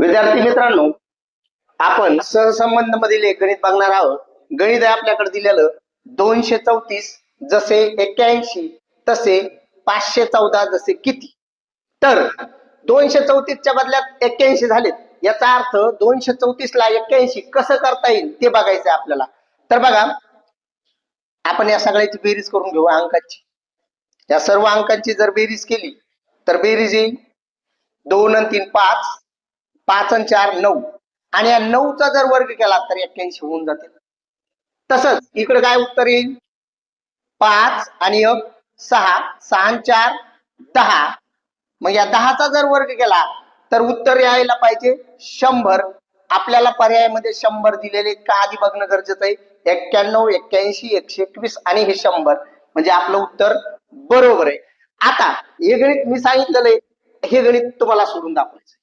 विद्यार्थी मित्रांनो आपण सहसंबंध मधील एक गणित बघणार आहोत. गणित आहे आपल्याकडे दिलेलं दोनशे चौतीस जसे एक्क्याऐंशी तसे पाचशे चौदा जसे किती. तर दोनशे चौतीसच्या बदल्यात एक्क्याऐंशी झालेत. याचा अर्थ दोनशे चौतीस ला एक्क्याऐंशी कसं करता येईल ते बघायचं आहे आपल्याला. तर बघा आपण या सगळ्याची बेरीज करून घेऊ अंकांची. या सर्व अंकांची जर बेरीज केली तर बेरीज येईल दोन आणि तीन पाच. पाच आणि चार नऊ. आणि या नऊचा जर वर्ग केला तर एक्क्याऐंशी होऊन जाते. तसंच इकडे काय उत्तर येईल? पाच आणि एक सहा. सहा चार दहा. मग या दहाचा जर वर्ग केला तर उत्तर यायला पाहिजे शंभर. आपल्याला पर्यायामध्ये शंभर दिलेले का आधी बघणं गरजेचं आहे? एक्क्याण्णव एक्क्याऐंशी एकशे एकवीस आणि हे शंभर. म्हणजे आपलं उत्तर बरोबर आहे. आता हे गणित मी सांगितलेलं आहे. हे गणित तुम्हाला सोडून दाखवायचं